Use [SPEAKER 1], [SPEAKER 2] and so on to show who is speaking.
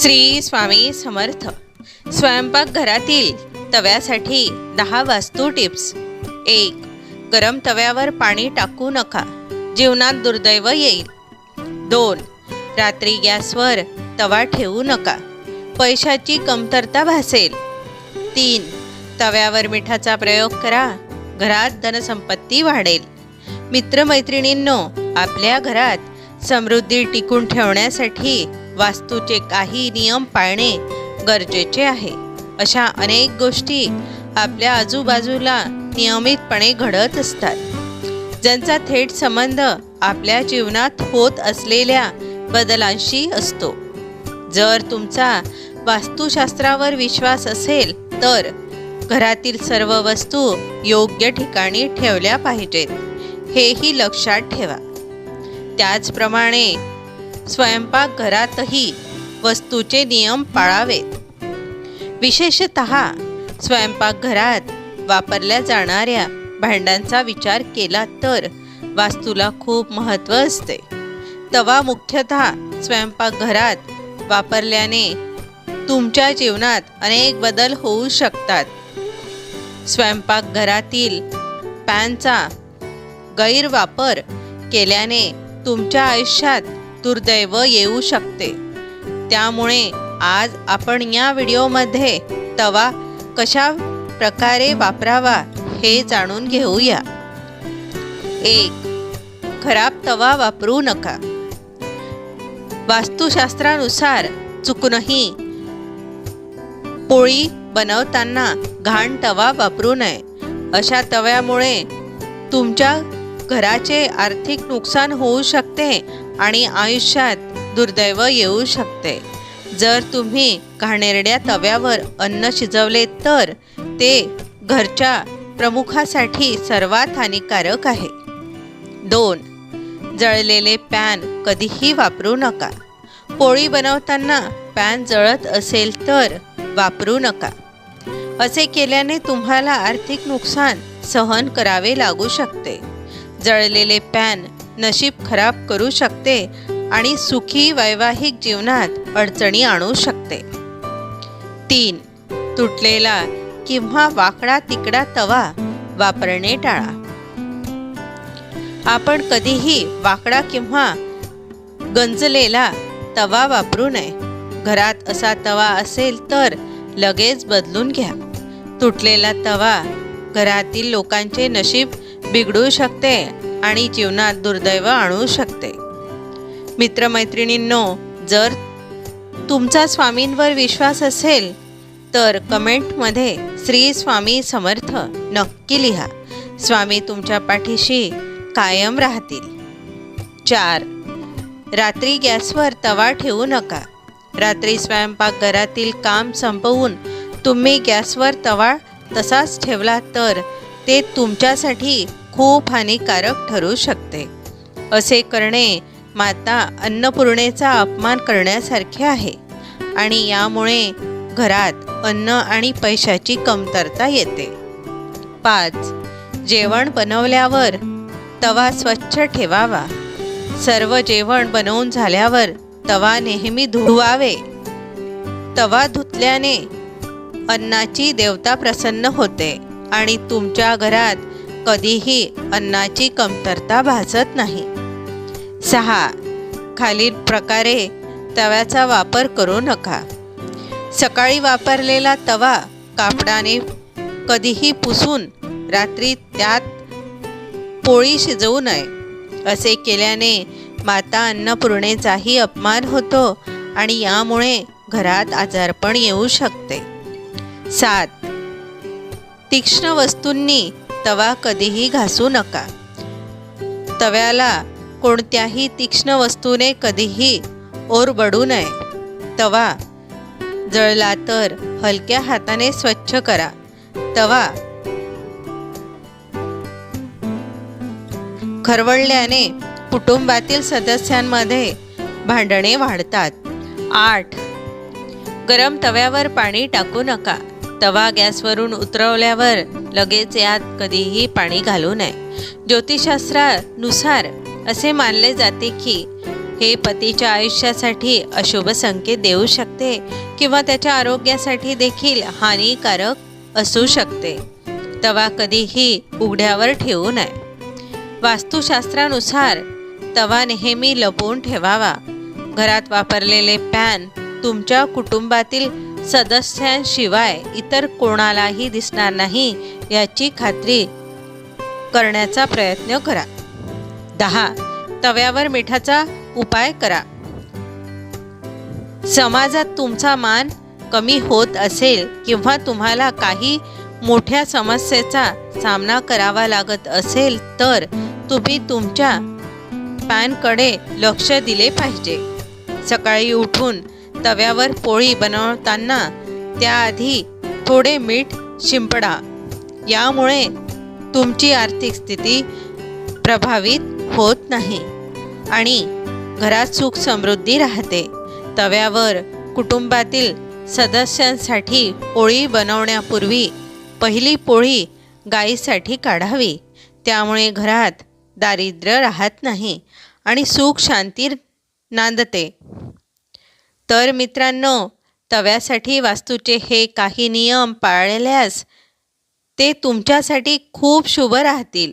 [SPEAKER 1] श्री स्वामी समर्थ. स्वयंपाकघरातील तव्यासाठी दहा वास्तू टिप्स. एक गरम तव्यावर पाणी टाकू नका. जीवनात दुर्दैव येईल. दोन रात्री गॅसवर तवा ठेवू नका. पैशाची कमतरता भासेल. तीन तव्यावर मिठाचा प्रयोग करा. घरात धनसंपत्ती वाढेल. मित्रमैत्रिणींनो आपल्या घरात समृद्धी टिकून ठेवण्यासाठी वास्तूचे काही नियम पाळणे गरजेचे आहे. अशा अनेक गोष्टी आपल्या आजूबाजूला नियमितपणे घडत असतात. ज्यांचा थेट संबंध आपल्या जीवनात होत असलेल्या बदलांशी असतो. जर तुमचा वास्तुशास्त्रावर विश्वास असेल तर घरातील सर्व वस्तू योग्य ठिकाणी ठेवल्या पाहिजेत. हेही लक्षात ठेवा. त्याचप्रमाणे स्वयंपाकघरातही वस्तूचे नियम पाळावेत. विशेषत स्वयंपाकघरात वापरल्या जाणाऱ्या भांड्यांचा विचार केला तर वास्तूला खूप महत्त्व असते. तवा मुख्यतः स्वयंपाकघरात वापरल्याने तुमच्या जीवनात अनेक बदल होऊ शकतात. स्वयंपाकघरातील पॅनचा गैरवापर केल्याने तुमच्या आयुष्यात दुर्दैव येऊ शकते. त्यामुळे आज आपण या व्हिडिओमध्ये तवा कशा प्रकारे वापरावा हे जाणून घेऊया. एक खराब तवा वापरू नका. वास्तुशास्त्रानुसार चुकूनही पोळी बनवताना घाण तवा वापरू नये. अशा तव्यामुळे तुमच्या घराचे आर्थिक नुकसान होऊ शकते आणि आयुष्यात दुर्दैव येऊ शकते. जर तुम्ही घाणेरड्या तव्यावर अन्न शिजवले तर ते घरच्या प्रमुखासाठी सर्वात हानिकारक आहे. दोन जळलेले पॅन कधीही वापरू नका. पोळी बनवताना पॅन जळत असेल तर वापरू नका. असे केल्याने तुम्हाला आर्थिक नुकसान सहन करावे लागू शकते. जळलेले पॅन नशीब खराब करू शकते आणि सुखी वैवाहिक जीवनात अडचणी आणू शकते. तीन तुटलेला किंवा वाकडा तिकडा तवा वापरणे टाळा. आपण कधीही वाकडा किंवा गंजलेला तवा वापरू नये. घरात असा तवा असेल तर लगेच बदलून घ्या. तुटलेला तवा घरातील लोकांचे नशीब बिघडू शकते आणि जीवनात दुर्दैव आणू शकते. मित्रमैत्रिणींनो जर तुमचा स्वामींवर विश्वास असेल तर कमेंटमध्ये श्री स्वामी समर्थ नक्की लिहा. स्वामी तुमच्या पाठीशी कायम राहतील. चार रात्री गॅसवर तवा ठेवू नका. रात्री स्वयंपाकघरातील काम संपवून तुम्ही गॅसवर तवा तसाच ठेवला तर ते तुमच्यासाठी खूप हानिकारक ठरू शकते. असे करणे माता अन्नपूर्णेचा अपमान करण्यासारखे आहे आणि यामुळे घरात अन्न आणि पैशाची कमतरता येते. पाच जेवण बनवल्यावर तवा स्वच्छ ठेवावा. सर्व जेवण बनवून झाल्यावर तवा नेहमी धुवावे. तवा धुतल्याने अन्नाची देवता प्रसन्न होते आणि तुमच्या घरात कधीही अन्नाची कमतरता भासत नाही. सहा. खालील प्रकारे तव्याचा वापर करू नका. सकाळी वापरलेला तवा कापडाने कधीही पुसून रात्री त्यात पोळी शिजवू नये. असे केल्याने माता अन्नपूर्णेचाही अपमान होतो आणि यामुळे घरात आजारपण येऊ शकते. सात. तीक्ष्ण वस्तूंनी तवा कधीही घासू नका. तव्याला कोणत्याही तीक्ष्ण वस्तूने कधीही ओरबडू नये. तवा जळला तर हलक्या हाताने स्वच्छ करा. तवा खरवळल्याने कुटुंबातील सदस्यांमध्ये भांडणे वाढतात. आठ. गरम तव्यावर पाणी टाकू नका. तवा गॅसवरून उतरवल्यावर लगेच यात कधीही पाणी घालू नये. ज्योतिषशास्त्रानुसार असे मानले जाते की हे पतीच्या आयुष्यासाठी अशुभ संकेत देऊ शकते किंवा त्याच्या आरोग्यासाठी देखील हानिकारक असू शकते. तवा कधीही उघड्यावर ठेवू नये. वास्तुशास्त्रानुसार तवा नेहमी लपवून ठेवावा. घरात वापरलेले पॅन तुमच्या कुटुंबातील सदस्यांशिवाय इतर कोणालाही दिसणार नाही याची खात्री करण्याचा प्रयत्न करा. दहा. तव्यावर मिठाचा उपाय करा. समाजात तुमचा मान कमी होत असेल किंवा तुम्हाला काही मोठ्या समस्येचा सामना करावा लागत असेल तर तुम्ही तुमच्या पॅनकडे लक्ष दिले पाहिजे. सकाळी उठून तव्यावर पोळी बनवताना त्याआधी थोडे मीठ शिंपडा. यामुळे तुमची आर्थिक स्थिती प्रभावित होत नाही आणि घरात सुख समृद्धी राहते. तव्यावर कुटुंबातील सदस्यांसाठी पोळी बनवण्यापूर्वी पहिली पोळी गाईसाठी काढावी. त्यामुळे घरात दारिद्र्य राहत नाही आणि सुख शांती नांदते. तर मित्रांनो तव्यासाठी वास्तूचे हे काही नियम पाळल्यास ते तुमच्यासाठी खूप शुभ राहतील.